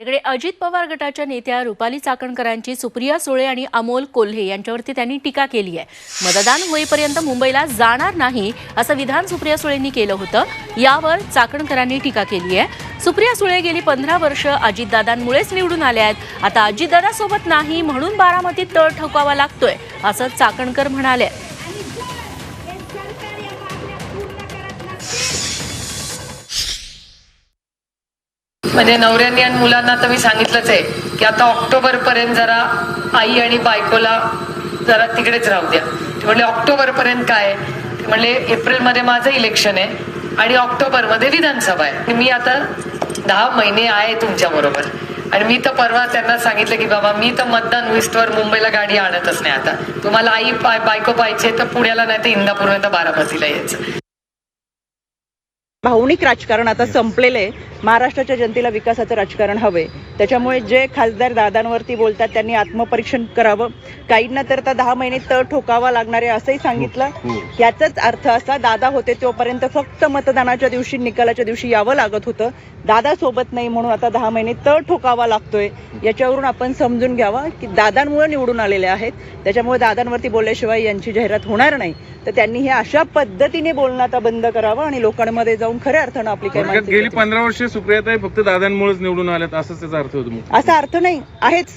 तिकडे अजित पवार गटाच्या नेत्या रुपाली चाकणकरांची सुप्रिया सुळे आणि अमोल कोल्हे यांच्यावरती त्यांनी टीका केली आहे. मतदान होईपर्यंत मुंबईला जाणार नाही असं विधान सुप्रिया सुळेंनी केलं होतं. यावर चाकणकरांनी टीका केली आहे. सुप्रिया सुळे गेली पंधरा वर्ष अजितदादांमुळेच निवडून आल्या आहेत. आता अजितदादा सोबत नाही म्हणून बारामतीत तळ ठोकावा लागतोय असं चाकणकर म्हणाले. म्हणजे नवऱ्यांनी आणि मुलांना तर मी सांगितलंच आहे की आता ऑक्टोबर पर्यंत जरा आई आणि बायकोला जरा तिकडेच राहू द्या. ते म्हणले ऑक्टोबर पर्यंत काय? ते म्हणले एप्रिलमध्ये माझं इलेक्शन आहे आणि ऑक्टोबरमध्ये विधानसभा आहे. मी आता दहा महिने आहे तुमच्या बरोबर आणि मी तर परवा त्यांना सांगितलं की बाबा मी तर मतदान विस्टवर मुंबईला गाडी आणतच नाही आता. तुम्हाला आई पाय बायको पाहिजे तर पुण्याला नाही तर इंदापूर नाही तर बारामतीला यायचं. भावनिक राजकारण आता संपलेलं आहे. महाराष्ट्राच्या जनतेला विकासाचं राजकारण हवंय. त्याच्यामुळे जे खासदार दादांवरती बोलतात त्यांनी आत्मपरीक्षण करावं. काहींना तर आता दहा महिने तळ ठोकावा लागणार आहे असंही सांगितलं. याचाच अर्थ असा दादा होते तोपर्यंत फक्त मतदानाच्या दिवशी निकालाच्या दिवशी यावं लागत होतं. दादा सोबत नाही म्हणून आता दहा महिने तळ ठोकावा लागतोय. याच्यावरून आपण समजून घ्यावा की दादांमुळे निवडून आलेले आहेत. त्याच्यामुळे दादांवरती बोलल्याशिवाय यांची जाहिरात होणार नाही. तर त्यांनी हे अशा पद्धतीने बोलणं आता बंद करावं आणि लोकांमध्ये जाऊन खऱ्या अर्थानं आपली काय गेली पंधरा वर्षे सुप्रियाताई फक्त दादांमुळेच निवडून आल्यात असंच त्याचा अर्थ होतो मग. असा अर्थ नाही. आहेच.